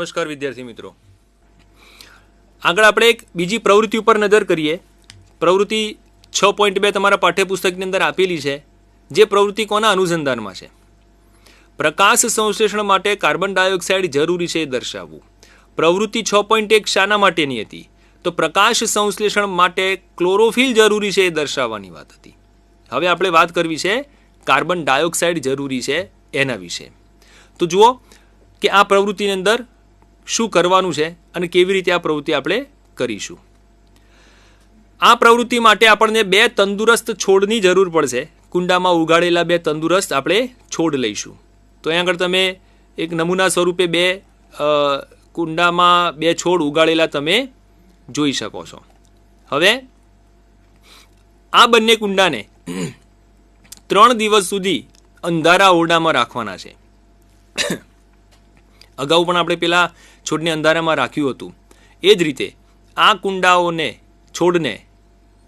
નમસ્કાર, વિદ્યાર્થી મિત્રો. આગળ આપણે એક બીજી પ્રવૃત્તિ ઉપર નજર કરીએ. પ્રવૃત્તિ છ પોઈન્ટ બે તમારા પાઠ્યપુસ્તકની અંદર આપેલી છે, જે પ્રવૃત્તિ કોના અનુસંધાનમાં છે? પ્રકાશ સંશ્લેષણ માટે કાર્બન ડાયોક્સાઇડ જરૂરી છે એ દર્શાવવું. પ્રવૃત્તિ છ પોઈન્ટ એક શાના માટેની હતી. તો પ્રકાશ સંશ્લેષણ માટે ક્લોરોફિલ જરૂરી છે એ દર્શાવવાની વાત હતી. હવે આપણે વાત કરવી છે કાર્બન ડાયોક્સાઇડ જરૂરી છે એના વિશે. તો જુઓ કે આ પ્રવૃત્તિની અંદર શું કરવાનું છે અને કેવી રીતે આ પ્રવૃત્તિ આપણે કરીશું. આ પ્રવૃત્તિ માટે આપણને બે તંદુરસ્ત છોડની જરૂર પડશે. કુંડામાં ઉગાડેલા બે તંદુરસ્ત આપણે છોડ લઈશું. તો અહીં આગળ તમે એક નમૂના સ્વરૂપે બે કુંડામાં બે છોડ ઉગાડેલા તમે જોઈ શકો છો. હવે, આ બંને કુંડાને ત્રણ દિવસ સુધી અંધારા ઓરડામાં રાખવાના છે. અગાઉ પણ આપણે પેલા છોડને અંધારામાં રાખ્યું હતું. એ જ રીતે આ કુંડાઓને છોડને,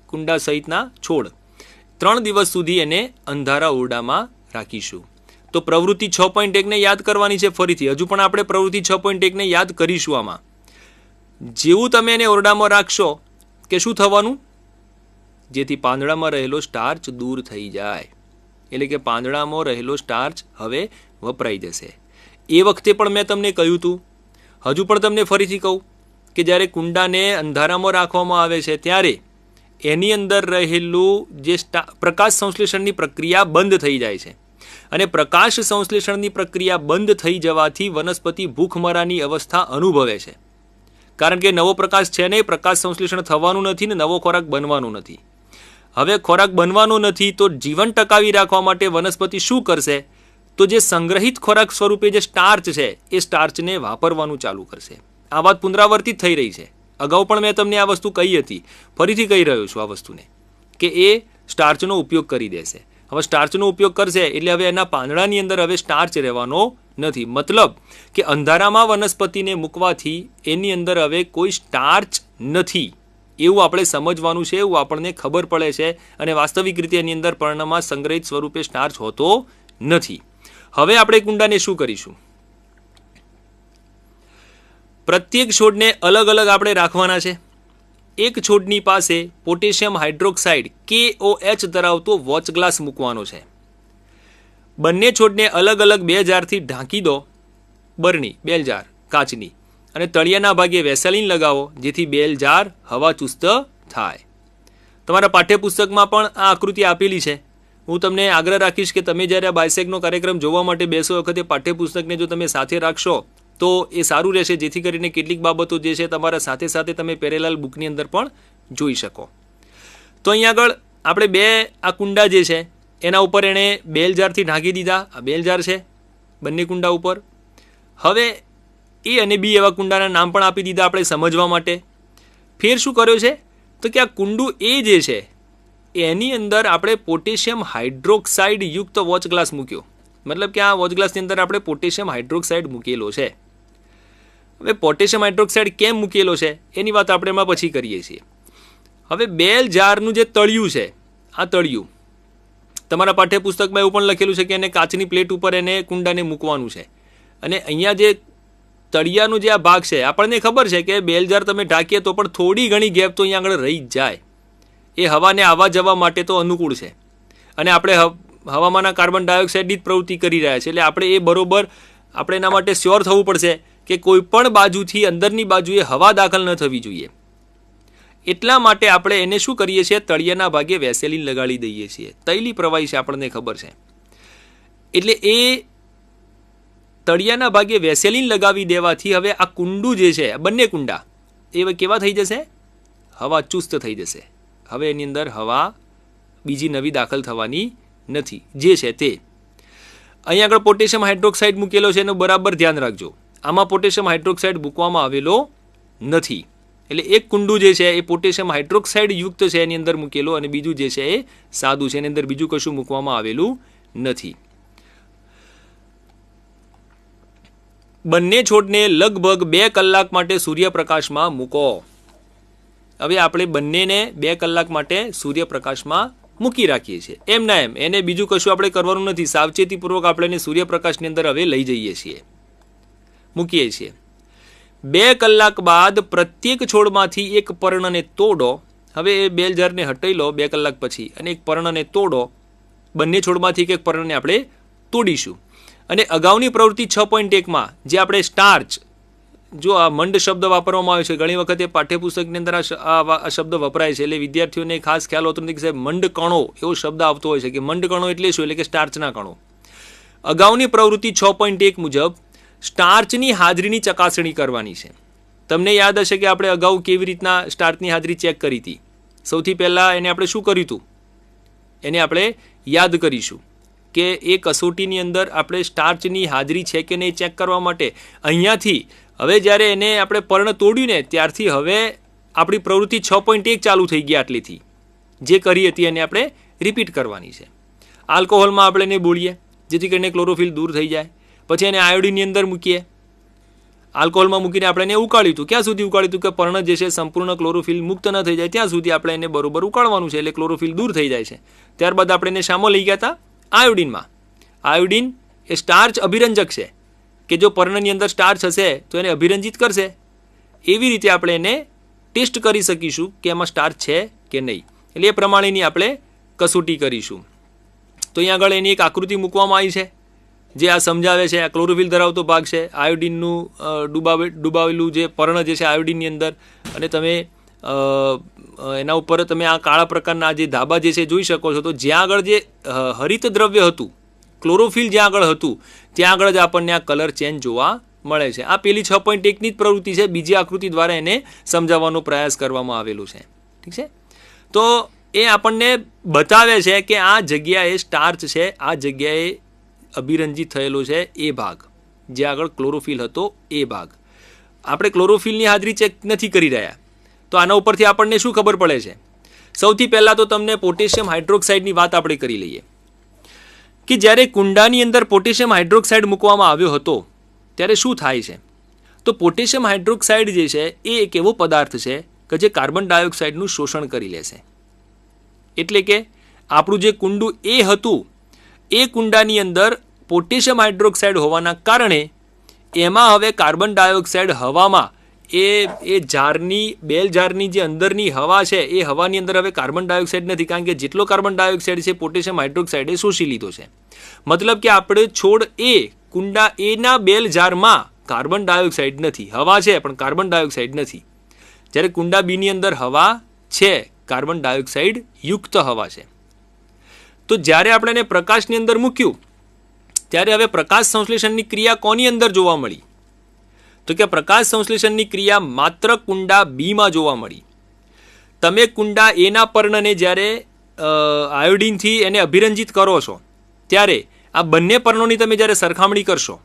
કુંડા સહિતના છોડ, ત્રણ દિવસ સુધી એને અંધારા ઓરડામાં રાખીશું. તો પ્રવૃત્તિ છ પોઈન્ટ એકને યાદ કરવાની છે ફરીથી. હજુ પણ આપણે પ્રવૃત્તિ છ પોઈન્ટ એકને યાદ કરીશું આમાં. જેવું તમે એને ઓરડામાં રાખશો કે શું થવાનું? જેથી પાંદડામાં રહેલો સ્ટાર્ચ દૂર થઈ જાય. એટલે કે પાંદડામાં રહેલો સ્ટાર્ચ હવે વપરાઈ જશે. એ વખતે પણ મેં તમને કહ્યું હતું હજુ પણ તમને ફરીથી કહું કે જ્યારે કુંડાને અંધારામાં રાખવામાં આવે છે, ત્યારે એની અંદર રહેલું જે પ્રકાશ સંશ્લેષણની પ્રક્રિયા બંધ થઈ જાય છે. અને પ્રકાશ સંશ્લેષણની પ્રક્રિયા બંધ થઈ જવાથી વનસ્પતિ ભૂખમરાની અવસ્થા અનુભવે છે. કારણ કે નવો પ્રકાશ છે નહીં, પ્રકાશ સંશ્લેષણ થવાનું નથી ને નવો ખોરાક બનવાનો નથી. હવે ખોરાક બનવાનો નથી તો જીવન ટકાવી રાખવા માટે વનસ્પતિ શું કરશે? તો જે સંગ્રહિત ખોરાક સ્વરૂપે જે સ્ટાર્ચ છે, એ સ્ટાર્ચને વાપરવાનું ચાલુ કરશે. આ વાત પુનરાવર્તિત થઈ રહી છે. અગાઉ પણ મેં તમને આ વસ્તુ કહી હતી. ફરીથી કહી રહ્યો છું આ વસ્તુને, કે એ સ્ટાર્ચનો ઉપયોગ કરી દેશે. હવે સ્ટાર્ચનો ઉપયોગ કરશે એટલે હવે એના પાંદડાની અંદર હવે સ્ટાર્ચ રહેવાનો નથી. મતલબ કે અંધારામાં વનસ્પતિને મૂકવાથી એની અંદર હવે કોઈ સ્ટાર્ચ નથી. એવું આપણે સમજવાનું છે, એવું આપણને ખબર પડે છે અને વાસ્તવિક રીતે એની અંદર પર્ણમાં સંગ્રહિત સ્વરૂપે સ્ટાર્ચ હોતો નથી. હવે આપણે કુંડાને શું કરીશું? પ્રત્યેક છોડને અલગ અલગ આપણે રાખવાના છે. એક છોડની પાસે potassium hydroxide K O H ધરાવતો વોચ ગ્લાસ મૂકવાનો છે. બંને છોડને અલગ અલગ બે જારથી ઢાંકી દો. બરણી, બેલ જાર, કાચની. અને તળિયાના ભાગે વેસેલિન લગાવો, જેથી બેલ જાર હવા ચુસ્ત થાય. તમારા પાઠ્યપુસ્તકમાં પણ આ આકૃતિ આપેલી છે. હું તમને આગ્રહ રાખીશ કે તમે જ્યારે આ બાયસેકનો કાર્યક્રમ જોવા માટે બેસો વખતે પાઠ્યપુસ્તકને જો તમે સાથે રાખશો, તો એ સારું રહેશે. જેથી કરીને કેટલીક બાબતો જે છે તમારા સાથે સાથે તમે પેરેલાલ બુકની અંદર પણ જોઈ શકો. તો અહીંયા આગળ આપણે બે આ કુંડા જે છે, એના ઉપર એણે બેલ જારથી ઢાંકી દીધા. આ બેલ જાર છે બંને કુંડા ઉપર. હવે એ અને બી એવા કુંડાના નામ પણ આપી દીધા આપણે સમજવા માટે. ફેર શું કર્યો છે? તો કે આ કુંડું એ જે છે એની અંદર આપણે પોટેશિયમ હાઇડ્રોક્સાઇડ યુક્ત વોચ ગ્લાસ મૂક્યો. મતલબ કે આ વોચ ગ્લાસની અંદર આપણે પોટેશિયમ હાઇડ્રોક્સાઇડ મૂકેલો છે. હવે પોટેશિયમ હાઇડ્રોક્સાઇડ કેમ મૂકેલો છે? એની વાત આપણે એમાં પછી કરીએ છીએ. હવે બેલ જારનું જે તળિયું છે, આ તળિયું, તમારા પાઠ્યપુસ્તકમાં એવું પણ લખેલું છે કે એને કાચની પ્લેટ ઉપર એને કુંડાને મૂકવાનું છે. અને અહીંયા જે તળિયાનું જે આ ભાગ છે, આપણને ખબર છે કે બેલ જાર તમે ઢાંકીએ તો પણ થોડી ઘણી ગેપ તો અહીંયા આગળ રહી જ જાય. એ હવાને આવવા જવા માટે તો અનુકૂળ છે. અને આપણે હવ- હવામાંના કાર્બન ડાયોક્સાઇડની જ પ્રવૃત્તિ કરી રહ્યા છે એટલે આપણે એ બરોબર, આપણે એના માટે શ્યોર થવું પડશે કે કોઈ પણ બાજુથી અંદરની બાજુએ હવા દાખલ ન થવી જોઈએ. એટલા માટે આપણે એને શું કરીએ છીએ? તળિયાના ભાગે વેસેલિન લગાડી દઈએ છીએ. તૈલી પ્રવાહી છે, આપણને ખબર છે. એટલે એ તળિયાના ભાગે વેસેલિન લગાવી દેવાથી હવે આ કુંડું જે છે બંને કુંડા, એ કેવા થઈ જશે? હવા ચુસ્ત થઈ જશે. હવે એની અંદર હવા બીજી નવી દાખલ થવાની નથી. જે છે તે. અહીં આગળ પોટેશિયમ હાઇડ્રોક્સાઇડ મૂકેલો છે એનું બરાબર ધ્યાન રાખજો. આમાં પોટેશિયમ હાઇડ્રોક્સાઇડ મૂકવામાં આવેલો નથી. એટલે એક કુંડું જે છે એ પોટેશિયમ હાઇડ્રોક્સાઇડ યુક્ત છે એની અંદર મૂકેલો અને બીજું જે છે એ સાદું છે. એની અંદર બીજું કશું મૂકવામાં આવેલું નથી. બંને છોડને લગભગ બે કલાક માટે સૂર્યપ્રકાશમાં મૂકો. હવે આપણે બંનેને બે કલાક માટે સૂર્યપ્રકાશમાં મૂકી રાખીએ છીએ. એમ ના એમ, એને બીજું કશું આપણે કરવાનું નથી. સાવચેતીપૂર્વક આપણે એને સૂર્યપ્રકાશની અંદર હવે લઈ જઈએ છીએ. મૂકીએ છીએ. બે કલાક બાદ પ્રત્યેક છોડમાંથી એક પર્ણને તોડો. હવે એ બે જરને હટાવી લો બે કલાક પછી અને એક પર્ણને તોડો. બંને છોડમાંથી એક એક પર્ણને આપણે તોડીશું. અને અગાઉની પ્રવૃત્તિ છ પોઈન્ટ એકમાં, જે આપણે સ્ટાર્ચ જો આ મંડ શબ્દ વાપરવામાં આવે છે, ઘણી વખતે પાઠ્યપુસ્તકની અંદર આ શબ્દ વપરાય છે. એટલે વિદ્યાર્થીઓને ખાસ ખ્યાલ હોતો નથી કે સાહેબ, મંડ કણો એવો શબ્દ આવતો હોય છે કે મંડ કણો એટલે શું? એટલે કે સ્ટાર્ચના કણો. અગાઉની પ્રવૃત્તિ છ પોઈન્ટ એક મુજબ સ્ટાર્ચની હાજરીની ચકાસણી કરવાની છે. તમને યાદ હશે કે આપણે અગાઉ કેવી રીતના સ્ટાર્ચની હાજરી ચેક કરી હતી. સૌથી પહેલાં એને આપણે શું કર્યું હતું? એને આપણે યાદ કરીશું કે એ કસોટીની અંદર આપણે સ્ટાર્ચની હાજરી છે કે નહીં ચેક કરવા માટે. અહીંયાથી હવે જ્યારે એને આપણે પર્ણ તોડ્યું ને ત્યારથી હવે આપણી પ્રવૃત્તિ છ પોઈન્ટ એક ચાલુ થઈ ગઈ આટલીથી. જે કરી હતી એને આપણે રિપીટ કરવાની છે. આલ્કોહોલમાં આપણે એને બોલીએ જેથી કરીને ક્લોરોફિલ દૂર થઈ જાય. પછી એને આયોડિનની અંદર મૂકીએ. આલ્કોહોલમાં મૂકીને આપણે એને ઉકાળ્યું હતું. ક્યાં સુધી ઉકાળ્યું હતું કે પર્ણ જે છે સંપૂર્ણ ક્લોરોફિલ મુક્ત ન થઈ જાય. ત્યાં સુધી આપણે એને બરોબર ઉકાળવાનું છે, એટલે ક્લોરોફિલ દૂર થઈ જાય છે. ત્યારબાદ આપણે એને શામો લઈ ગયા હતા આયોડિનમાં આયોડિન એ સ્ટાર્ચ અભિરંજક છે. કે જો પર્ણની અંદર સ્ટાર્ચ હશે તો એને અભિરંજિત કરશે. એવી રીતે આપણે એને ટેસ્ટ કરી શકીશું કે એમાં સ્ટાર્ચ છે કે નહીં. એટલે એ પ્રમાણેની આપણે કસોટી કરીશું. તો અહીંયા આગળ એની એક આકૃતિ મૂકવામાં આવી છે, જે આ સમજાવે છે, આ ક્લોરોફિલ ધરાવતો ભાગ છે. આયોડિનનું ડૂબાવે, ડૂબાવેલું જે પર્ણ જે છે આયોડિનની અંદર, અને તમે એના ઉપર તમે આ કાળા પ્રકારના જે ધાબા જે છે જોઈ શકો છો. તો જ્યાં આગળ જે હરિત દ્રવ્ય હતું ક્લોરોફિલ જ્યાં આગળ હતું, ત્યાં આગળ જ આપણને આ કલર ચેન્જ જોવા મળે છે. આ પેલી છ પોઈન્ટ એકની જ પ્રવૃત્તિ છે. બીજી આકૃતિ દ્વારા એને સમજાવવાનો પ્રયાસ કરવામાં આવેલો છે. ઠીક છે? તો એ આપણને બતાવે છે કે આ જગ્યાએ સ્ટાર્ચ છે. આ જગ્યાએ અભિરંજિત થયેલો છે એ ભાગ. જે આગળ ક્લોરોફિલ હતો એ ભાગ. આપણે ક્લોરોફિલની હાજરી ચેક નથી કરી રહ્યા. તો આના ઉપરથી આપણને શું ખબર પડે છે? સૌથી પહેલાં તો તમને પોટેશિયમ હાઇડ્રોક્સાઇડની વાત આપણે કરી લઈએ. કે જ્યારે કુંડાની અંદર પોટેશિયમ હાઇડ્રોક્સાઇડ મૂકવામાં આવ્યો હતો, ત્યારે શું થાય છે? તો પોટેશિયમ હાઇડ્રોક્સાઇડ જે છે, એ એક એવો પદાર્થ છે કે જે કાર્બન ડાયોક્સાઇડનું શોષણ કરી લેશે એટલે કે આપણું જે કુંડું એ હતું, એ કુંડાની અંદર પોટેશિયમ હાઇડ્રોક્સાઇડ હોવાના કારણે એમાં હવે કાર્બન ડાયોક્સાઇડ હવામાં એ એ જારની, બેલ જારની જે અંદરની હવા છે, એ હવાની અંદર હવે કાર્બન ડાયોક્સાઇડ નથી. કારણ કે જેટલો કાર્બન ડાયોક્સાઇડ છે, પોટેશિયમ હાઇડ્રોક્સાઇડે શોષી લીધો છે. મતલબ કે આપણે છોડ એ, કુંડા એના બેલ જારમાં કાર્બન ડાયોક્સાઇડ નથી. હવા છે, પણ કાર્બન ડાયોક્સાઇડ નથી. જ્યારે કુંડા બીની અંદર હવા છે, કાર્બન ડાયોક્સાઇડ યુક્ત હવા છે. તો જ્યારે આપણે એને પ્રકાશની અંદર મૂક્યું, ત્યારે હવે પ્રકાશ સંશ્લેષણની ક્રિયા કોની અંદર જોવા મળી? તો કે પ્રકાશ સંશ્લેષણની ક્રિયા માત્ર કુંડા બીમાં જોવા મળી. તમે કુંડા એના પર્ણને જ્યારે આયોડિનથી એને અભિરંજિત કરો છો, ત્યારે આ બંને પર્ણોની તમે જ્યારે સરખામણી કરશો,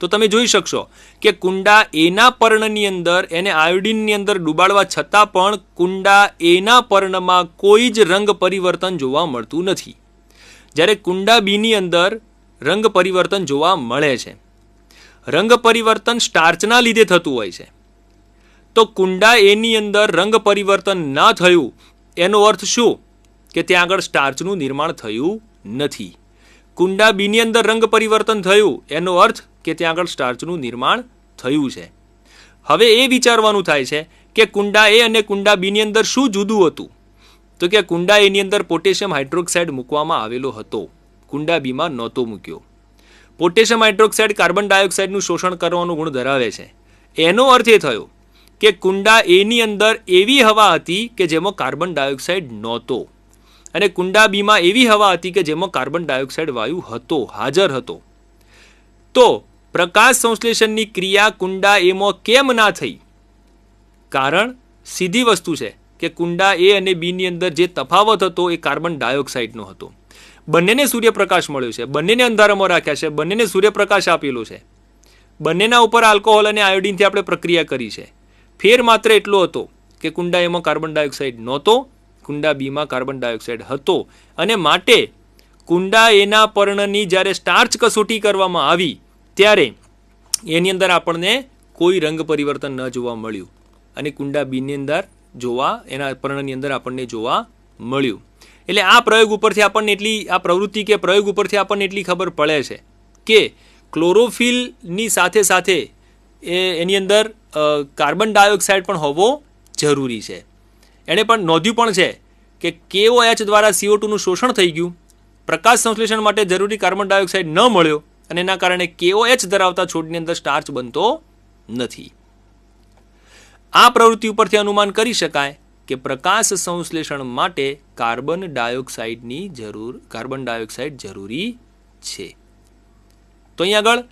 તો તમે જોઈ શકશો કે કુંડા એના પર્ણની અંદર એને આયોડિનની અંદર ડૂબાડવા છતાં પણ કુંડા એના પર્ણમાં કોઈ જ રંગ પરિવર્તન જોવા મળતું નથી. જ્યારે કુંડા બીની અંદર રંગ પરિવર્તન જોવા મળે છે. રંગ પરિવર્તન સ્ટાર્ચના લીધે થતું હોય છે. તો કુંડા એની અંદર રંગ પરિવર્તન ન થયું, એનો અર્થ શું? કે ત્યાં આગળ સ્ટાર્ચનું નિર્માણ થયું નથી. કુંડા બીની અંદર રંગ પરિવર્તન થયું, એનો અર્થ કે ત્યાં આગળ સ્ટાર્ચનું નિર્માણ થયું છે. હવે એ વિચારવાનું થાય છે કે કુંડા એ અને કુંડા બીની અંદર શું જુદું હતું? તો કે કુંડા એની અંદર પોટેશિયમ હાઇડ્રોક્સાઇડ મૂકવામાં આવેલો હતો. કુંડા બીમાં નહોતો મૂક્યો. પોટેશિયમ હાઇડ્રોક્સાઇડ કાર્બન ડાયોક્સાઇડનું શોષણ કરવાનો ગુણ ધરાવે છે. એનો અર્થ એ થયો કે કુંડા એની અંદર એવી હવા હતી કે જેમાં કાર્બન ડાયોક્સાઇડ નહોતો. અને કુંડા બીમાં એવી હવા હતી કે જેમાં કાર્બન ડાયોક્સાઇડ વાયુ હતો, હાજર હતો. તો પ્રકાશ સંશ્લેષણની ક્રિયા કુંડા એમાં કેમ ના થઈ? કારણ સીધી વસ્તુ છે કે કુંડા એ અને બીની અંદર જે તફાવત હતો એ કાર્બન ડાયોક્સાઇડનો હતો. બંનેને સૂર્યપ્રકાશ મળ્યો છે. બંનેને અંધારામાં રાખ્યા છે. બંનેને સૂર્યપ્રકાશ આપેલો છે. બંનેના ઉપર આલ્કોહોલ અને આયોડિનથી આપણે પ્રક્રિયા કરી છે. ફેર માત્ર એટલો હતો કે કુંડા એમાં કાર્બન ડાયોક્સાઇડ નહોતો, કુંડા બીમાં કાર્બન ડાયોક્સાઇડ હતો અને માટે કુંડા એના પર્ણની જ્યારે સ્ટાર્ચ કસોટી કરવામાં આવી ત્યારે એની અંદર આપણને કોઈ રંગ પરિવર્તન ન જોવા મળ્યું અને કુંડા બીની અંદર જોવા, એના પર્ણની અંદર આપણને જોવા મળ્યું. એટલે આ પ્રયોગ ઉપરથી આપણને એટલી, આ પ્રવૃત્તિ કે પ્રયોગ ઉપરથી આપણને એટલી ખબર પડે છે કે ક્લોરોફિલની સાથે સાથે એ, એની અંદર કાર્બન ડાયોક્સાઇડ પણ હોવો જરૂરી છે. એણે પણ નોંધ્યું પણ છે કે કેઓ એચ દ્વારા સીઓ ટુનું શોષણ થઈ ગયું. પ્રકાશ સંશ્લેષણ માટે જરૂરી કાર્બન ડાયોક્સાઇડ ન મળ્યો અને એના કારણે કેઓ એચ ધરાવતા છોડની અંદર સ્ટાર્ચ બનતો નથી. આ પ્રવૃત્તિ ઉપરથી અનુમાન કરી શકાય કે પ્રકાશ સંશ્લેષણ માટે કાર્બન ડાયોક્સાઇડની જરૂર, કાર્બન ડાયોક્સાઇડ જરૂરી છે. તો અહીં આગળ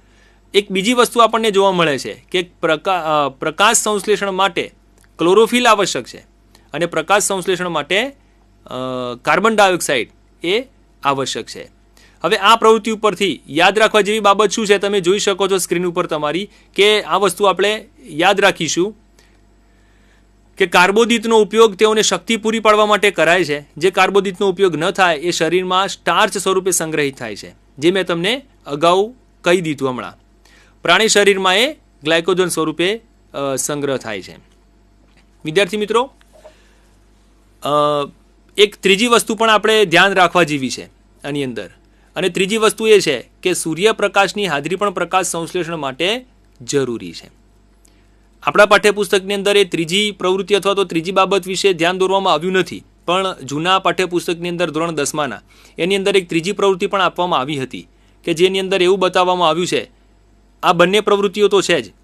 એક બીજી વસ્તુ આપણને જોવા મળે છે કે પ્રકા પ્રકાશ સંશ્લેષણ માટે ક્લોરોફિલ આવશ્યક છે અને પ્રકાશ સંશ્લેષણ માટે કાર્બન ડાયોક્સાઇડ એ આવશ્યક છે. હવે આ પ્રવૃત્તિ ઉપરથી યાદ રાખવા જેવી બાબત શું છે? તમે જોઈ શકો છો સ્ક્રીન ઉપર તમારી કે આ વસ્તુ આપણે યાદ રાખીશું. કે કાર્બોદિતનો ઉપયોગ તેઓને શક્તિ પૂરી પાડવા માટે કરાય છે. જે કાર્બોદિતનો ઉપયોગ ન થાય, એ શરીરમાં સ્ટાર્ચ સ્વરૂપે સંગ્રહિત થાય છે, જે મેં તમને અગાઉ કહી દીધું હમણાં. પ્રાણી શરીરમાં એ ગ્લાયકોજન સ્વરૂપે સંગ્રહ થાય છે. વિદ્યાર્થી મિત્રો એક ત્રીજી વસ્તુ પણ આપણે ધ્યાન રાખવા જેવી છે આની અંદર. અને ત્રીજી વસ્તુ એ છે કે સૂર્યપ્રકાશની હાજરી પણ પ્રકાશ સંશ્લેષણ માટે જરૂરી છે. આપણા પાઠ્યપુસ્તકની અંદર એ ત્રીજી પ્રવૃત્તિ અથવા તો ત્રીજી બાબત વિશે ધ્યાન દોરવામાં આવ્યું નથી, પણ જૂના પાઠ્યપુસ્તકની અંદર ધોરણ દસમાના, એની અંદર એક ત્રીજી પ્રવૃત્તિ પણ આપવામાં આવી હતી, કે જેની અંદર એવું બતાવવામાં આવ્યું છે, આ બંને પ્રવૃત્તિઓ તો છે જ,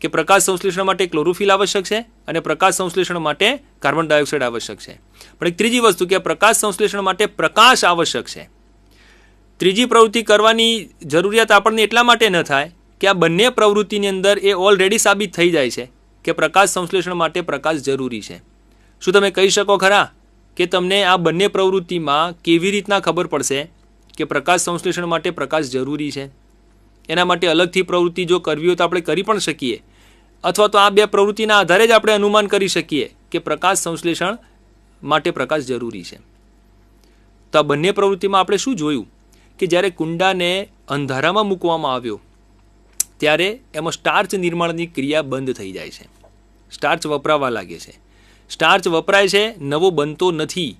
કે પ્રકાશ સંશ્લેષણ માટે ક્લોરોફિલ આવશ્યક છે અને પ્રકાશ સંશ્લેષણ માટે કાર્બન ડાયોક્સાઇડ આવશ્યક છે. પણ એક ત્રીજી વસ્તુ કે પ્રકાશ સંશ્લેષણ માટે પ્રકાશ આવશ્યક છે. ત્રીજી પ્રવૃત્તિ કરવાની જરૂરિયાત આપણને એટલા માટે ન થાય કે આ બંને પ્રવૃત્તિની અંદર એ ઓલરેડી સાબિત થઈ જાય છે કે પ્રકાશ સંશ્લેષણ માટે પ્રકાશ જરૂરી છે. શું તમે કહી શકો ખરા કે તમને આ બંને પ્રવૃત્તિમાં કેવી રીતના ખબર પડશે કે પ્રકાશ સંશ્લેષણ માટે પ્રકાશ જરૂરી છે? એના માટે અલગથી પ્રવૃત્તિ જો કરવી હોય તો આપણે કરી પણ શકીએ. અથવા તો આ બે પ્રવૃત્તિના આધારે જ આપણે અનુમાન કરી શકીએ કે પ્રકાશ સંશ્લેષણ માટે પ્રકાશ જરૂરી છે. તો આ બંને પ્રવૃત્તિમાં આપણે શું જોયું? કે જ્યારે કુંડાને અંધારામાં મૂકવામાં આવ્યો ત્યારે એમાં સ્ટાર્ચ નિર્માણની ક્રિયા બંધ થઈ જાય છે. સ્ટાર્ચ વપરાવા લાગે છે. સ્ટાર્ચ વપરાય છે, નવો બનતો નથી.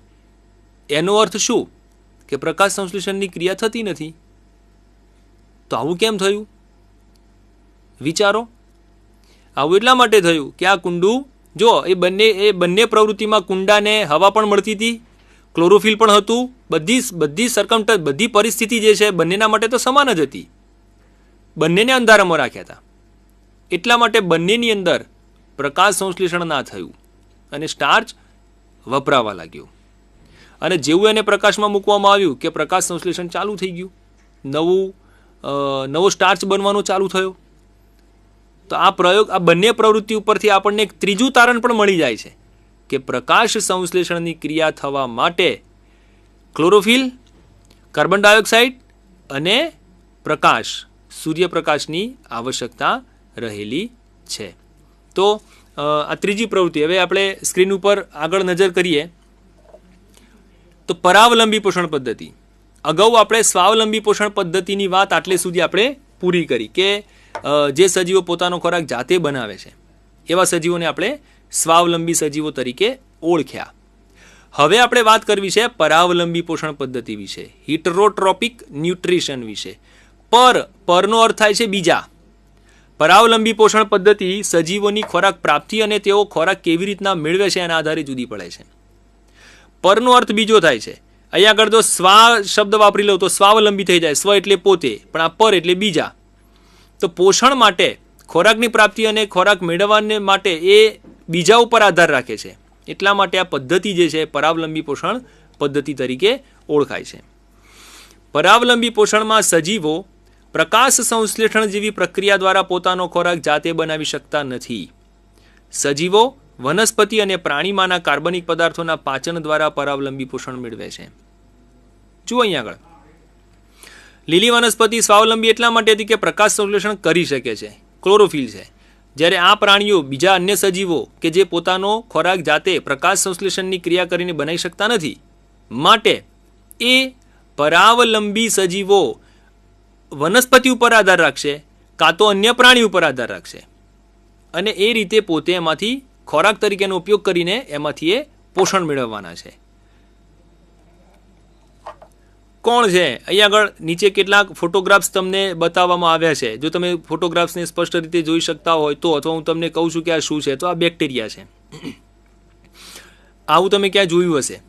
એનો અર્થ શું? કે પ્રકાશ સંશ્લેષણની ક્રિયા થતી નથી. તો આવું કેમ થયું? વિચારો. આવું એટલા માટે થયું કે આ કુંડું, જો, એ બંને એ બંને પ્રવૃત્તિમાં કુંડાને હવા પણ મળતી હતી ક્લોરોફિલ પણ હતું, બધી બધી સરકમટ બધી પરિસ્થિતિ જે છે બંનેના માટે તો સમાન જ હતી. બંનેને અંધારામાં રાખ્યા હતા. એટલા માટે બંનેની અંદર પ્રકાશ સંશ્લેષણ ના થયું અને સ્ટાર્ચ વપરાવા લાગ્યું. અને જેવું એને પ્રકાશમાં મૂકવામાં આવ્યું કે પ્રકાશ સંશ્લેષણ ચાલુ થઈ ગયું. નવું નવો સ્ટાર્ચ બનવાનો ચાલુ થયો. તો આ પ્રયોગ, આ બંને પ્રવૃત્તિ ઉપરથી આપણને એક ત્રીજું તારણ પણ મળી જાય છે કે પ્રકાશ સંશ્લેષણની ક્રિયા થવા માટે ક્લોરોફિલ કાર્બન ડાયોક્સાઇડ અને પ્રકાશ સૂર્યપ્રકાશની આવશ્યકતા રહેલી છે. તો આ ત્રીજી પ્રવૃત્તિ, હવે આપણે સ્ક્રીન ઉપર આગળ નજર કરીએ. તો પરાવલંબી પોષણ પદ્ધતિ. અગાઉ આપણે સ્વાવલંબી પોષણ પદ્ધતિની વાત આટલે સુધી આપણે પૂરી કરી કે જે સજીવો પોતાનો ખોરાક જાતે બનાવે છે, એવા સજીવોને આપણે સ્વાવલંબી સજીવો તરીકે ઓળખ્યા. હવે આપણે વાત કરવી છે પરાવલંબી પોષણ પદ્ધતિ વિશે, હિટરોટ્રોપિક ન્યુટ્રિશન વિશે. પર, પરનો અર્થ થાય છે બીજા. પરાવલંબી પોષણ પદ્ધતિ સજીવોની ખોરાક પ્રાપ્તિ અને તેઓ ખોરાક કેવી રીતના મેળવે છે એના આધારે જુદી પડે છે. પરનો અર્થ બીજો થાય છે. અહીંયા આગળ જો સ્વા શબ્દ વાપરી લો તો સ્વાવલંબી થઈ જાય. સ્વ એટલે પોતે, પણ આ પર એટલે બીજા. તો પોષણ માટે ખોરાકની પ્રાપ્તિ અને ખોરાક મેળવવાને માટે એ બીજા ઉપર આધાર રાખે છે. એટલા માટે આ પદ્ધતિ જે છે, પરાવલંબી પોષણ પદ્ધતિ તરીકે ઓળખાય છે. પરાવલંબી પોષણમાં સજીવો પ્રકાશ સંશ્લેષણ જેવી પ્રક્રિયા દ્વારા પોતાનો ખોરાક જાતે બનાવી શકતા નથી. સજીવો વનસ્પતિ અને પ્રાણીમાંના કાર્બનિક પદાર્થોના પાચન દ્વારા પરાવલંબી પોષણ મેળવે છે. જુઓ અહીં આગળ. લીલી વનસ્પતિ સ્વાવલંબી એટલા માટે હતી કે પ્રકાશ સંશ્લેષણ કરી શકે છે. ક્લોરોફિલ છે. જ્યારે આ પ્રાણીઓ બીજા અન્ય સજીવો કે જે પોતાનો ખોરાક જાતે પ્રકાશ સંશ્લેષણની ક્રિયા કરીને બનાવી શકતા નથી. માટે એ પરાવલંબી સજીવો વનસ્પતિ ઉપર આધાર રાખશે, કાં તો અન્ય પ્રાણી ઉપર આધાર રાખશે. અને એ રીતે પોતે એમાંથી ખોરાક તરીકેનો ઉપયોગ કરીને એમાંથી એ પોષણ મેળવવાના છે. કોણ છે? અહીંયા આગળ નીચે કેટલાક ફોટોગ્રાફ્સ તમને બતાવવામાં આવ્યા છે. જો તમે ફોટોગ્રાફ્સને સ્પષ્ટ રીતે જોઈ શકતા હોય તો, અથવા હું તમને કહું છું કે આ શું છે, તો આ બેક્ટેરિયા છે. આવું તમે ક્યાં જોયું હશે?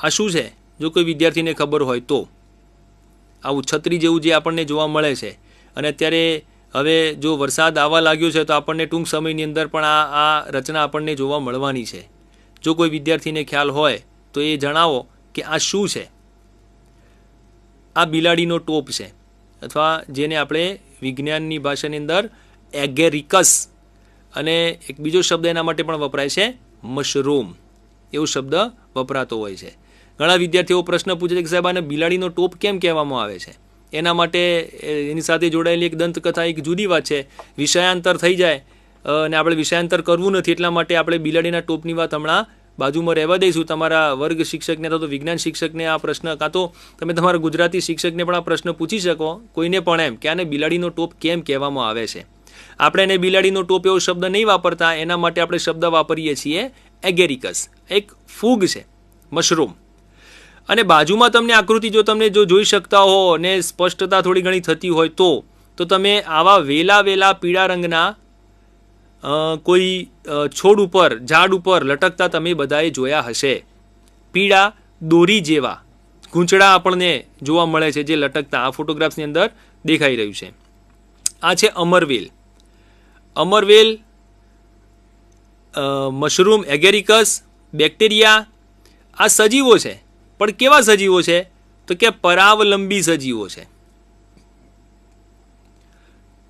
આ શું છે? જો કોઈ વિદ્યાર્થીને ખબર હોય તો. આવું છત્રી જેવું જે આપણને જોવા મળે છે. અને અત્યારે હવે જો વરસાદ આવવા લાગ્યો છે તો આપણને ટૂંક સમયની અંદર પણ આ આ રચના આપણને જોવા મળવાની છે. જો કોઈ વિદ્યાર્થીને ખ્યાલ હોય તો એ જણાવો કે આ શું છે? આ બિલાડીનો ટોપ છે. અથવા જેને આપણે વિજ્ઞાનની ભાષાની અંદર એગેરિકસ અને એક બીજો શબ્દ એના માટે પણ વપરાય છે, મશરૂમ. એવો શબ્દ વપરાતો હોય છે. ઘણા વિદ્યાર્થીઓ પ્રશ્ન પૂછે છે કે સાહેબ, આને બિલાડીનો ટોપ કેમ કહેવામાં આવે છે? એના માટે એની સાથે જોડાયેલી એક દંતકથા, એક જુદી વાત છે. વિષયાંતર થઈ જાય અને આપણે વિષયાંતર કરવું નથી, એટલા માટે આપણે બિલાડીના ટોપની વાત હમણાં બાજુમાં રહેવા દઈશું. તમારા વર્ગ શિક્ષકને અથવા તો વિજ્ઞાન શિક્ષકને આ પ્રશ્ન, કાં તો તમે તમારા ગુજરાતી શિક્ષકને પણ આ પ્રશ્ન પૂછી શકો. કોઈને પણ એમ કે આને બિલાડીનો ટોપ કેમ કહેવામાં આવે છે? આપણે એને બિલાડીનો ટોપ એવો શબ્દ નહીં વાપરતા, એના માટે આપણે શબ્દ વાપરીએ છીએ, એગેરિકસ. એક ફૂગ છે, મશરૂમ. અને બાજુમાં તમને આકૃતિ જો તમને જો જોઈ શકતા હો અને સ્પષ્ટતા થોડી ઘણી થતી હોય તો તો તમે આવા વેલા વેલા પીળા રંગના કોઈ છોડ ઉપર, ઝાડ ઉપર લટકતા તમે બધાએ જોયા હશે. પીળા દોરી જેવા ગૂંચડા આપણને જોવા મળે છે જે લટકતા. આ ફોટોગ્રાફ્સની અંદર દેખાઈ રહ્યું છે. આ છે અમરવેલ. અમરવેલ મશરૂમ, એગેરિકસ, બેક્ટેરિયા, આ સજીવો છે. પણ કેવા સજીવો છે? તો કે પરાવલંબી સજીવો છે.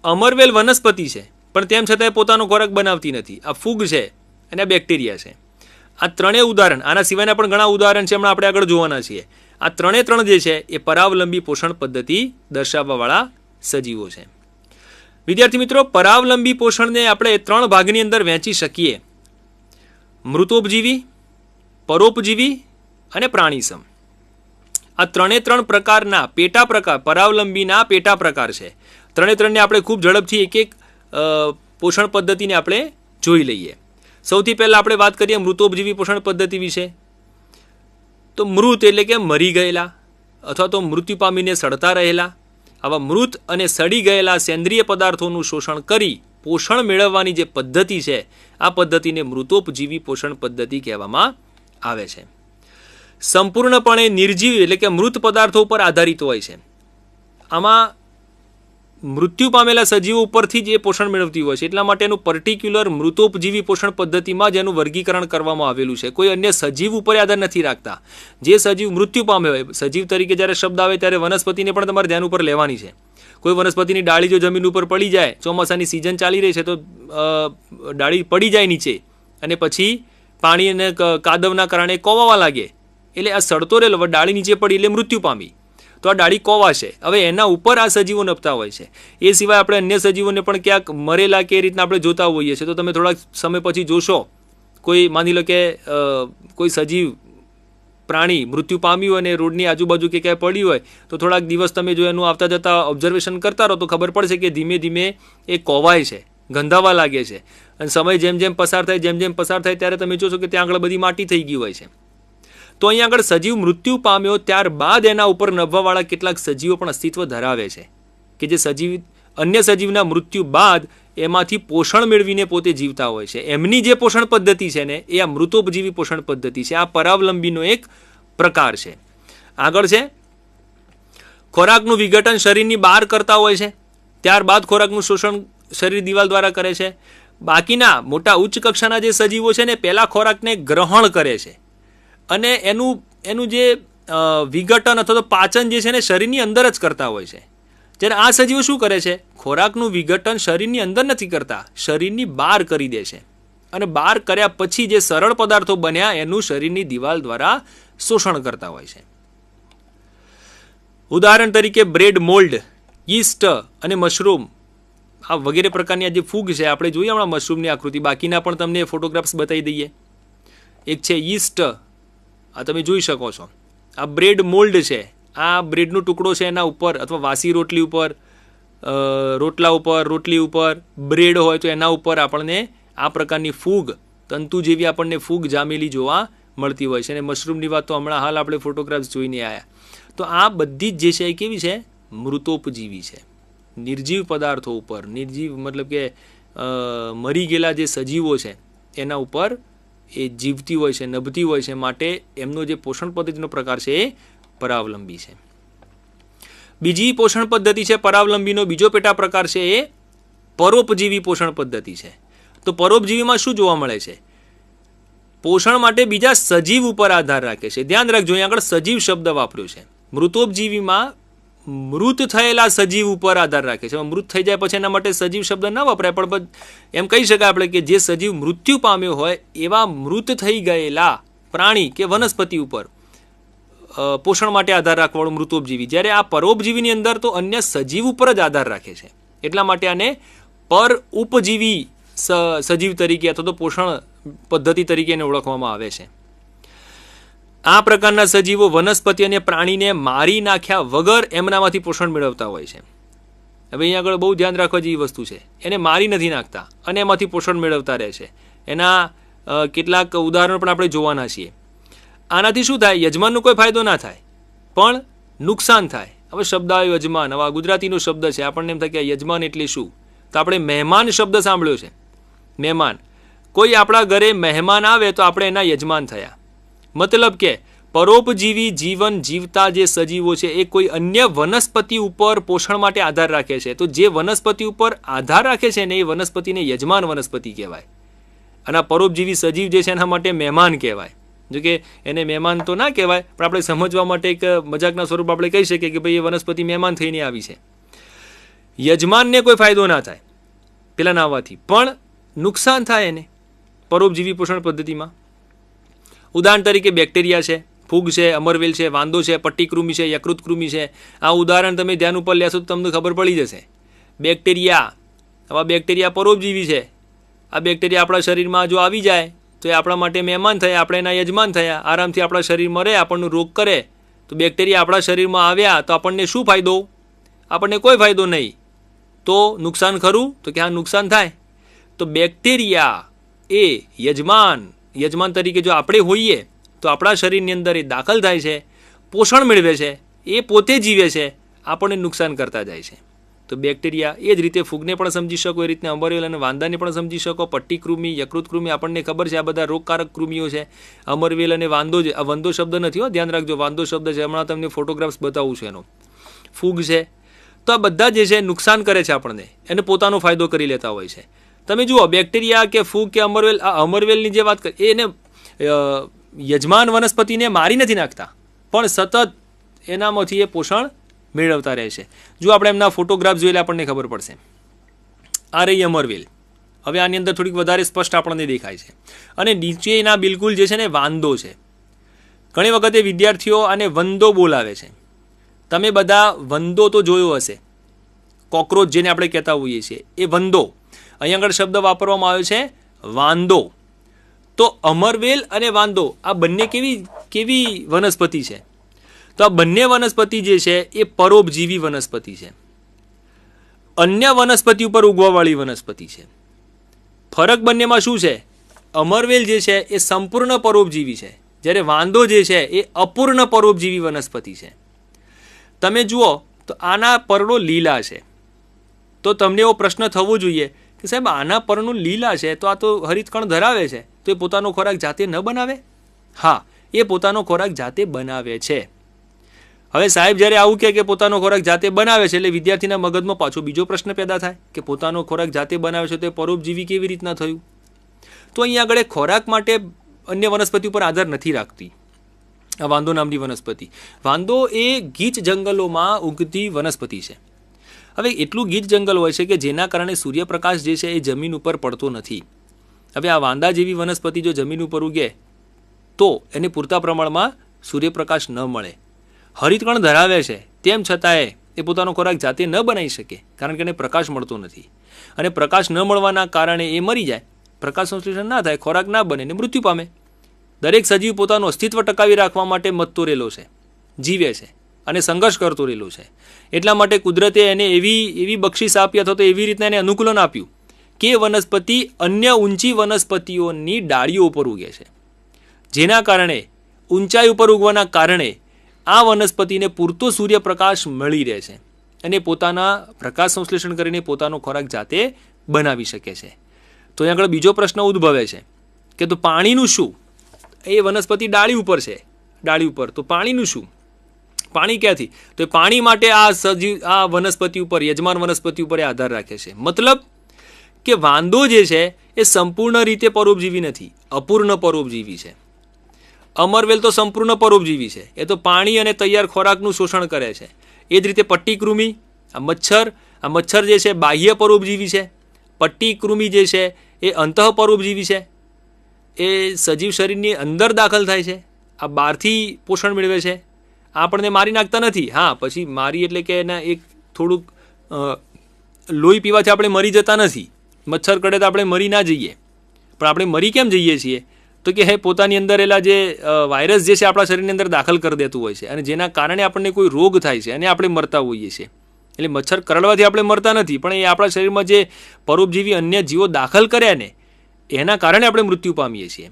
અમરવેલ વનસ્પતિ છે, પણ તેમ છતાંય પોતાનો ખોરાક બનાવતી નથી. આ ફૂગ છે અને આ બેક્ટેરિયા છે. આ ત્રણેય ઉદાહરણ, આના સિવાયના પણ ઘણા ઉદાહરણ છે, હમણાં આપણે આગળ જોવાના છીએ. આ ત્રણે ત્રણ જે છે, એ પરાવલંબી પોષણ પદ્ધતિ દર્શાવવાવાળા સજીવો છે. વિદ્યાર્થી મિત્રો, પરાવલંબી પોષણને આપણે ત્રણ ભાગની અંદર વહેંચી શકીએ. મૃતોપજીવી, પરોપજીવી અને પ્રાણીસમ. આ ત્રણે ત્રણ પ્રકારના પેટા પ્રકાર, પરાવલંબીના પેટા પ્રકાર છે. ત્રણે ત્રણને આપણે ખૂબ ઝડપથી એક એક પોષણ પદ્ધતિને આપણે જોઈ લઈએ. સૌથી પહેલાં આપણે વાત કરીએ મૃતોપજીવી પોષણ પદ્ધતિ વિશે. તો મૃત એટલે કે મરી ગયેલા અથવા તો મૃત્યુ પામીને સડતા રહેલા. આવા મૃત અને સડી ગયેલા સેન્દ્રિય પદાર્થોનું શોષણ કરી પોષણ મેળવવાની જે પદ્ધતિ છે, આ પદ્ધતિને મૃતોપજીવી પોષણ પદ્ધતિ કહેવામાં આવે છે. સંપૂર્ણપણે નિર્જીવ એટલે કે મૃત પદાર્થો ઉપર આધારિત હોય છે. આમાં મૃત્યુ પામેલા સજીવો ઉપરથી જ એ પોષણ મેળવતી હોય છે. એટલા માટે એનું પર્ટિક્યુલર મૃતોપજીવી પોષણ પદ્ધતિમાં જ એનું વર્ગીકરણ કરવામાં આવેલું છે. કોઈ અન્ય સજીવ ઉપર આધાર નથી રાખતા. જે સજીવ મૃત્યુ પામે હોય, સજીવ તરીકે જ્યારે શબ્દ આવે ત્યારે વનસ્પતિને પણ તમારે ધ્યાન ઉપર લેવાની છે. કોઈ વનસ્પતિની ડાળી જો જમીન ઉપર પડી જાય, ચોમાસાની સિઝન ચાલી રહી છે તો ડાળી પડી જાય નીચે અને પછી પાણી અને કાદવના કારણે કોવાવા લાગે. એટલે આ સડતો રહેલો ડાળી નીચે પડી એટલે મૃત્યુ પામી. તો આ ડાળી કોવાશે હવે એના ઉપર આ સજીવો નપતા હોય છે. એ સિવાય આપણે અન્ય સજીવોને પણ ક્યાંક મરેલા કે એ રીતના આપણે જોતા હોઈએ છીએ. તો તમે થોડાક સમય પછી જોશો. કોઈ માની લો કે કોઈ સજીવ, પ્રાણી મૃત્યુ પામ્યું હોય અને રોડની આજુબાજુ કે ક્યાંય પડ્યું હોય, તો થોડાક દિવસ તમે જો એનું આવતા જતા ઓબ્ઝર્વેશન કરતા રહો, તો ખબર પડશે કે ધીમે ધીમે એ કોવાય છે, ગંધાવા લાગે છે. અને સમય જેમ જેમ પસાર થાય, જેમ જેમ પસાર થાય, ત્યારે તમે જોશો કે ત્યાં આગળ બધી માટી થઈ ગઈ હોય છે. તો અહીંયા આગળ સજીવ મૃત્યુ પામ્યો ત્યારબાદ એના ઉપર નભવાવાળા કેટલાક સજીવો પણ અસ્તિત્વ ધરાવે છે. કે જે સજીવ, અન્ય સજીવના મૃત્યુ બાદ એમાંથી પોષણ મેળવીને પોતે જીવતા હોય છે. એમની જે પોષણ પદ્ધતિ છે ને, એ આ મૃતોપજીવી પોષણ પદ્ધતિ છે. આ પરાવલંબીનો એક પ્રકાર છે. આગળ છે. ખોરાકનું વિઘટન શરીરની બહાર કરતા હોય છે. ત્યારબાદ ખોરાકનું શોષણ શરીર દિવાલ દ્વારા કરે છે. બાકીના મોટા ઉચ્ચ કક્ષાના જે સજીવો છે ને, પહેલાં ખોરાકને ગ્રહણ કરે છે. અને એનું એનું જે વિઘટન અથવા તો પાચન જે છે ને શરીરની અંદર જ કરતા હોય છે. જ્યારે આ સજીવો શું કરે છે? ખોરાકનું વિઘટન શરીરની અંદર નથી કરતા, શરીરની બહાર કરી દે છે. અને બહાર કર્યા પછી જે સરળ પદાર્થો બન્યા, એનું શરીરની દિવાલ દ્વારા શોષણ કરતા હોય છે. ઉદાહરણ તરીકે બ્રેડ મોલ્ડ, યીસ્ટ અને મશરૂમ. આ વગેરે પ્રકારની આ જે ફૂગ છે, આપણે જોઈએ હમણાં મશરૂમની આકૃતિ. બાકીના પણ તમને ફોટોગ્રાફ્સ બતાવી દઈએ. એક છે યીસ્ટ આ તમે જોઈ શકો છો. આ બ્રેડ મોલ્ડ છે. આ બ્રેડનો ટુકડો છે એના ઉપર અથવા વાસી રોટલી ઉપર રોટલા ઉપર, રોટલી ઉપર, બ્રેડ હોય તો એના ઉપર આપણને આ પ્રકારની ફૂગ, તંતુ જેવી આપણને ફૂગ જામેલી જોવા મળતી હોય છે. અને મશરૂમની વાત તો હમણાં હાલ આપણે ફોટોગ્રાફ્સ જોઈને આવ્યા તો આ બધી જ જે છે એ કેવી છે? મૃતોપજીવી છે. નિર્જીવ પદાર્થો ઉપર, નિર્જીવ મતલબ કે મરી ગયેલા જે સજીવો છે, એના ઉપર એ જીવતી હોય છે, નભતી હોય છે માટે એમનો જે પોષણ પદ્ધતિનો પ્રકાર છે એ પરાવલંબી છે. બીજી પોષણ પદ્ધતિ છે પરાવલંબીનો બીજો પેટા પ્રકાર છે એ પરોપજીવી પોષણ પદ્ધતિ છે. તો પરોપજીવીમાં શું જોવા મળે છે? પોષણ માટે બીજા સજીવ ઉપર આધાર રાખે છે. ધ્યાન રાખજો, અહીં આગળ સજીવ શબ્દ વાપર્યો છે. મૃતોપજીવીમાં મૃત થયેલા સજીવ ઉપર આધાર રાખે છે. મૃત થઈ જાય પછી એના માટે સજીવ શબ્દ ન વપરાય, પણ એમ કહી શકાય આપણે કે જે સજીવ મૃત્યુ પામ્યો હોય, એવા મૃત થઈ ગયેલા પ્રાણી કે વનસ્પતિ ઉપર પોષણ માટે આધાર રાખવાળું મૃતોપજીવી. જ્યારે આ પરોપજીવીની અંદર તો અન્ય સજીવ ઉપર જ આધાર રાખે છે. એટલા માટે આને પર ઉપજીવી સજીવ તરીકે અથવા તો પોષણ પદ્ધતિ તરીકે એને ઓળખવામાં આવે છે. આ પ્રકારના સજીવો વનસ્પતિ અને પ્રાણીને મારી નાખ્યા વગર એમનામાંથી પોષણ મેળવતા હોય છે. હવે અહીંયા આગળ બહુ ધ્યાન રાખવા જેવી વસ્તુ છે. એને મારી નથી નાખતા અને એમાંથી પોષણ મેળવતા રહે છે. એના કેટલાક ઉદાહરણ પણ આપણે જોવાના છીએ. આનાથી શું થાય? યજમાનનો કોઈ ફાયદો ના થાય. પણ નુકસાન થાય. હવે શબ્દ આવ્યો યજમાન. હવે ગુજરાતીનો શબ્દ છે. આપણને એમ થાય કે યજમાન એટલે શું? તો આપણે મહેમાન શબ્દ સાંભળ્યો છે. મહેમાન. કોઈ આપણા ઘરે મહેમાન આવે તો આપણે એના યજમાન થયા. મતલબ કે પરોપજીવી જીવન જીવતા જે સજીવો છે, એ કોઈ અન્ય વનસ્પતિ ઉપર પોષણ માટે આધાર રાખે છે. તો જે વનસ્પતિ ઉપર આધાર રાખે છે ને, એ વનસ્પતિને યજમાન વનસ્પતિ કહેવાય. અને પરોપજીવી સજીવ જે છે, એના માટે મહેમાન કહેવાય. જો કે એને મહેમાન તો ના કહેવાય, પણ આપણે સમજવા માટે એક મજાકના સ્વરૂપ આપણે કહી શકીએ કે ભાઈ એ વનસ્પતિ મહેમાન થઈને આવી છે. યજમાનને કોઈ ફાયદો ના થાય. પેલા નાવાથી પણ નુકસાન થાય એને. પરોપજીવી પોષણ પદ્ધતિમાં. ઉદાહરણ તરીકે બેક્ટેરિયા છે, ફૂગ છે, અમરવેલ છે, વાંદો છે, પટ્ટીકૃમિ છે યકૃત કૃમિ છે. આ ઉદાહરણ તમે ધ્યાન ઉપર લેશો તો તમને ખબર પડી જશે. બેક્ટેરિયા, આવા બેક્ટેરિયા પરોપજીવી છે. આ બેક્ટેરિયા આપણા શરીરમાં જો આવી જાય, તો એ આપણા માટે મહેમાન થયા, આપણે એના યજમાન થયા, આરામથી આપણા શરીરમાં રહે આપણને રોગ કરે. તો બેક્ટેરિયા આપણા શરીરમાં આવ્યા, તો આપણને શું ફાયદો? આપણને કોઈ ફાયદો નહીં. તો નુકસાન ખરું? તો કે હા, નુકસાન થાય. તો બેક્ટેરિયા એ યજમાન યજમાન તરીકે જો આપણે હોઈએ, તો આપણા શરીરની અંદર એ દાખલ થાય છે, પોષણ મેળવે છે, એ પોતે જીવે છે, આપણને નુકસાન કરતા જાય છે. તો બેક્ટેરિયા એ જ રીતે ફૂગને પણ સમજી શકો, એ રીતના અમરવેલ અને વાંદાને પણ સમજી શકો પટ્ટી કૃમિ યકૃત કૃમિ આપણને ખબર છે, આ બધા રોગકારક કૃમિઓ છે. અમરવેલ અને વાંદો જ, આ વંદો શબ્દ નથી હો, ધ્યાન રાખજો, વાંદો શબ્દ છે, હમણાં તમને ફોટોગ્રાફ્સ બતાવું છું એનો. ફૂગ છે. તો આ બધા જે છે, નુકસાન કરે છે આપણને, એને પોતાનો ફાયદો કરી લેતા હોય છે. તમે જુઓ, બેક્ટેરિયા કે ફૂગ કે અમરવેલ આ અમરવેલની જે વાત કરી એને યજમાન વનસ્પતિને મારી નથી નાખતા, પણ સતત એનામાંથી એ પોષણ મેળવતા રહે છે. જો આપણે એમના ફોટોગ્રાફ જોઈને આપણને ખબર પડશે. આ રહી અમરવેલ. હવે આની અંદર થોડીક વધારે સ્પષ્ટ આપણને દેખાય છે. અને નીચેના બિલકુલ જે છે ને, વાંદો છે. ઘણી વખતે વિદ્યાર્થીઓ આને વંદો બોલાવે છે. તમે બધા વંદો તો જોયો હશે. કોકરોચ જેને આપણે કહેતા હોઈએ છીએ, એ વંદો. અહીં આગળ શબ્દ વાપરવામાં આવ્યો છે, વાંદો. તો અમરવેલ અને વાંદો, આ બંને કેવી કેવી વનસ્પતિ છે? તો આ બંને વનસ્પતિ જે છે, એ પરોપજીવી વનસ્પતિ છે. અન્ય વનસ્પતિ ઉપર ઉગવાવાળી વનસ્પતિ છે. ફરક બંનેમાં શું છે? અમરવેલ જે છે, એ સંપૂર્ણ પરોપજીવી છે. જ્યારે વાંદો જે છે, એ અપૂર્ણ પરોપજીવી વનસ્પતિ છે. તમે જુઓ, તો આના પરડો લીલા છે. તો તમને એવો પ્રશ્ન થવો જોઈએ સાહેબ, આના પરનું લીલા છે, તો આ તો હરિતકણ ધરાવે છે. તો એ પોતાનો ખોરાક જાતે ન બનાવે? હા, એ પોતાનો ખોરાક જાતે બનાવે છે. હવે સાહેબ, જ્યારે આવું કહે કે પોતાનો ખોરાક જાતે બનાવે છે, એટલે વિદ્યાર્થીના મગજમાં પાછો બીજો પ્રશ્ન પેદા થાય કે પોતાનો ખોરાક જાતે બનાવે છે, તો એ પરોપજીવી કેવી રીતના થયું? તો અહીંયા આગળ ખોરાક માટે અન્ય વનસ્પતિ ઉપર આધાર નથી રાખતી. આ વાંદો નામની વનસ્પતિ. વાંદો એ ગીચ જંગલોમાં ઉગતી વનસ્પતિ છે. હવે એટલું ગીચ જંગલ હોય છે કે જેના કારણે સૂર્યપ્રકાશ જે છે એ જમીન ઉપર પડતો નથી. હવે આ વાંદા જેવી વનસ્પતિ જો જમીન ઉપર ઉગે, તો એને પૂરતા પ્રમાણમાં સૂર્યપ્રકાશ ન મળે. હરિતકણ ધરાવે છે, તેમ છતાંય એ પોતાનો ખોરાક જાતે ન બનાવી શકે, કારણ કે એને પ્રકાશ મળતો નથી. અને પ્રકાશ ન મળવાના કારણે એ મરી જાય. પ્રકાશ સંશ્લેષણ ના થાય, ખોરાક ના બને ને મૃત્યુ પામે. દરેક સજીવ પોતાનું અસ્તિત્વ ટકાવી રાખવા માટે મતતો રહેલો છે, જીવે છે. અને સંઘર્ષ કરતું રહેલું છે. એટલા માટે કુદરતે એને એવી એવી બક્ષિસ આપી અથવા તો એવી રીતના એને અનુકૂલન આપ્યું કે વનસ્પતિ અન્ય ઊંચી વનસ્પતિઓની ડાળીઓ ઉપર ઉગે છે. જેના કારણે, ઊંચાઈ ઉપર ઉગવાના કારણે આ વનસ્પતિને પૂરતો સૂર્યપ્રકાશ મળી રહે છે અને પોતાના પ્રકાશ સંશ્લેષણ કરીને પોતાનો ખોરાક જાતે બનાવી શકે છે. તો અહીં આગળ બીજો પ્રશ્ન ઉદ્ભવે છે કે તો પાણીનું શું? એ વનસ્પતિ ડાળી ઉપર છે. ડાળી ઉપર. તો પાણીનું શું? પાણી ક્યાંથી? તો એ પાણી માટે આ સજીવ, આ વનસ્પતિ ઉપર, યજમાન વનસ્પતિ ઉપર આધાર રાખે છે. મતલબ કે વાંદો જે છે, એ સંપૂર્ણ રીતે પરોપજીવી નથી. અપૂર્ણ પરોપજીવી છે. અમરવેલ તો સંપૂર્ણ પરોપજીવી છે. એ તો પાણી અને તૈયાર ખોરાકનું શોષણ કરે છે. એ જ રીતે પટ્ટી કૃમિ આ મચ્છર આ મચ્છર જે છે, બાહ્ય પરોપજીવી છે. પટ્ટી કૃમિ જે છે, એ અંતઃ પરોપજીવી છે. એ સજીવ શરીરની અંદર દાખલ થાય છે. આ બહારથી પોષણ મેળવે છે. આપણને મારી નાખતા નથી. હા, પછી મારી એટલે કે એના એક થોડુંક લોહી પીવાથી આપણે મરી જતા નથી. મચ્છર કડે તો આપણે મરી ના જઈએ. પણ આપણે મરી કેમ જઈએ છીએ? તો કે હે, પોતાની અંદર એલા જે વાયરસ જે છે આપણા શરીરની અંદર દાખલ કરી દેતું હોય છે. અને જેના કારણે આપણને કોઈ રોગ થાય છે અને આપણે મરતા હોઈએ છીએ. એટલે મચ્છર કરડવાથી આપણે મરતા નથી, પણ એ આપણા શરીરમાં જે પરોપજીવી અન્ય જીવો દાખલ કર્યા ને, એના કારણે આપણે મૃત્યુ પામીએ છીએ.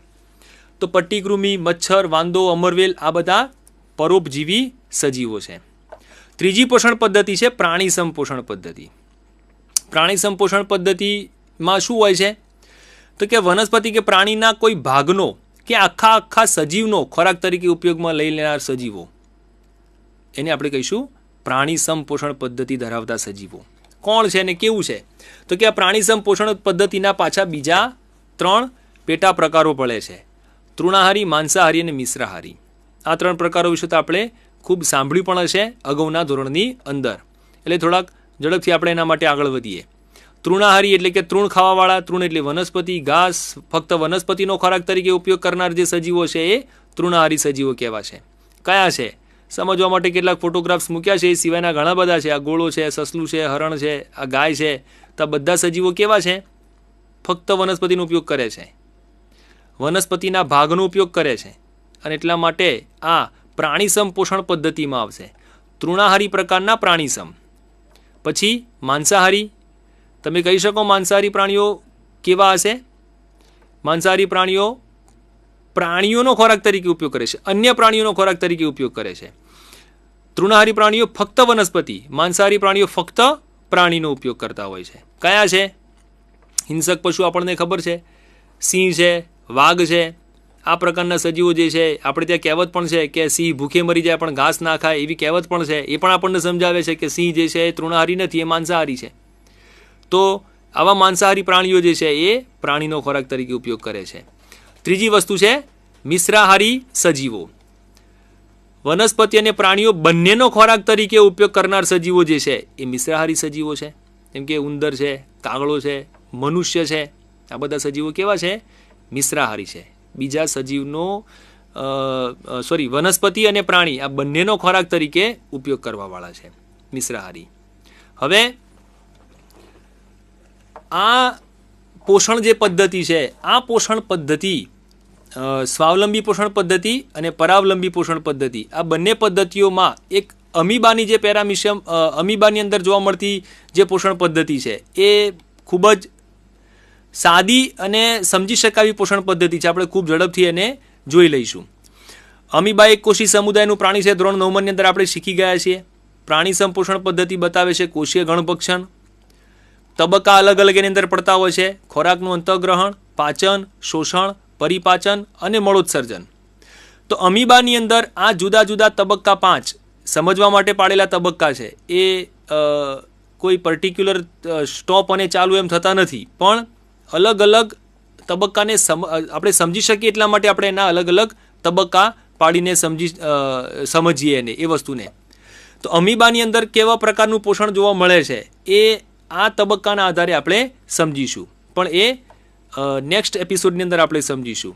તો પટ્ટીકૃમિ, મચ્છર, વાંદો, અમરવેલ આ બધા પરોપજીવી સજીવો છે. ત્રીજી પોષણ પદ્ધતિ છે પ્રાણી સંપોષણ પદ્ધતિ. પ્રાણી સંપોષણ પદ્ધતિમાં શું હોય છે? તો કે વનસ્પતિ કે પ્રાણીના કોઈ ભાગનો કે આખા આખા સજીવનો ખોરાક તરીકે ઉપયોગમાં લઈ લેનાર સજીવો. એને આપણે કહીશું પ્રાણી સંપોષણ પદ્ધતિ ધરાવતા સજીવો. કોણ છે અને કેવું છે? તો કે આ પ્રાણી સંપોષણ પદ્ધતિના પાછા બીજા ત્રણ પેટા પ્રકારો પડે છે. તૃણાહારી, માંસાહારી અને મિશ્રાહારી. આ ત્રણ પ્રકારો વિશે તો આપણે ખૂબ સાંભળ્યું પણ હશે અગાઉના ધોરણની અંદર. એટલે થોડાક ઝડપથી આપણે એના માટે આગળ વધીએ. તૃણાહારી એટલે કે તૃણ ખાવાવાળા, તૃણ એટલે વનસ્પતિ, ઘાસ, ફક્ત વનસ્પતિનો ખોરાક તરીકે ઉપયોગ કરનાર જે સજીવો છે એ તૃણાહારી સજીવો કહેવાશે. કયા છે? સમજવા માટે કેટલાક ફોટોગ્રાફ્સ મૂક્યા છે, એ સિવાયના ઘણા બધા છે. આ ગોળો છે, સસલું છે, હરણ છે, આ ગાય છે. તો બધા સજીવો કેવા છે? ફક્ત વનસ્પતિનો ઉપયોગ કરે છે. વનસ્પતિના ભાગનો ઉપયોગ કરે છે. અને એટલા માટે આ પ્રાણીસમ પોષણ પદ્ધતિમાં આવશે. તૃણાહારી પ્રકારના પ્રાણીસમ. પછી માંસાહારી. તમે કહી શકો માંસાહારી પ્રાણીઓ કેવા હશે? માંસાહારી પ્રાણીઓ પ્રાણીઓનો ખોરાક તરીકે ઉપયોગ કરે છે. અન્ય પ્રાણીઓનો ખોરાક તરીકે ઉપયોગ કરે છે. તૃણાહારી પ્રાણીઓ ફક્ત વનસ્પતિ, માંસાહારી પ્રાણીઓ ફક્ત પ્રાણીનો ઉપયોગ કરતા હોય છે. કયા છે? હિંસક પશુ આપણને ખબર છે. સિંહ છે, વાઘ છે આ પ્રકારના સજીવો જે છે, આપણે ત્યાં કહેવત પણ છે કે સિંહ ભૂખે મરી જાય પણ ઘાસ ના ખાય એવી કહેવત પણ છે. એ પણ આપણને સમજાવે છે કે સિંહ જે છે એ તૃણાહારી નથી, એ માંસાહારી છે. તો આવા માંસાહારી પ્રાણીઓ જે છે એ પ્રાણીનો ખોરાક તરીકે ઉપયોગ કરે છે. ત્રીજી વસ્તુ છે મિશ્રાહારી સજીવો. વનસ્પતિ અને પ્રાણીઓ બંનેનો ખોરાક તરીકે ઉપયોગ કરનાર સજીવો જે છે એ મિશ્રાહારી સજીવો છે. જેમ કે ઉંદર છે કાગડો છે, મનુષ્ય છે. આ બધા સજીવો કેવા છે? મિશ્રાહારી છે. બીજા સજીવનો સોરી વનસ્પતિ અને પ્રાણી આ બંનેનો ખોરાક તરીકે ઉપયોગ કરવાવાળા છે, મિશ્રાહારી. હવે, આ પોષણ જે પદ્ધતિ છે, આ પોષણ પદ્ધતિ સ્વાવલંબી પોષણ પદ્ધતિ અને પરાવલંબી પોષણ પદ્ધતિ, આ બંને પદ્ધતિઓમાં એક અમીબાની જે પેરામિશિયમ અમીબાની અંદર જોવા મળતી જે પોષણ પદ્ધતિ છે, એ ખૂબ જ સાદી અને સમજી શકાવી પોષણ પદ્ધતિ છે. આપણે ખૂબ ઝડપથી એને જોઈ લઈશું. અમીબા એક કોષી સમુદાયનું પ્રાણી છે. ધોરણ નવમાની અંદર આપણે શીખી ગયા છીએ. પ્રાણી સંપોષણ પદ્ધતિ બતાવે છે. કોષીય ગણભક્ષણ તબક્કા અલગ અલગ એની અંદર પડતા હોય છે. ખોરાકનું અંતઃગ્રહણ, પાચન, શોષણ, પરિપાચન અને મળોત્સર્જન. તો અમીબાની અંદર આ જુદા જુદા તબક્કા પાંચ સમજવા માટે પાડેલા તબક્કા છે. એ કોઈ પર્ટિક્યુલર સ્ટોપ અને ચાલુ એમ થતા નથી. પણ અલગ અલગ તબક્કાને સમ આપણે સમજી શકીએ એટલા માટે આપણે એના અલગ અલગ તબક્કા પાડીને સમજી સમજીએ એને, એ વસ્તુને. તો અમીબાની અંદર કેવા પ્રકારનું પોષણ જોવા મળે છે, એ આ તબક્કાના આધારે આપણે સમજીશું. પણ એ નેક્સ્ટ એપિસોડની અંદર આપણે સમજીશું.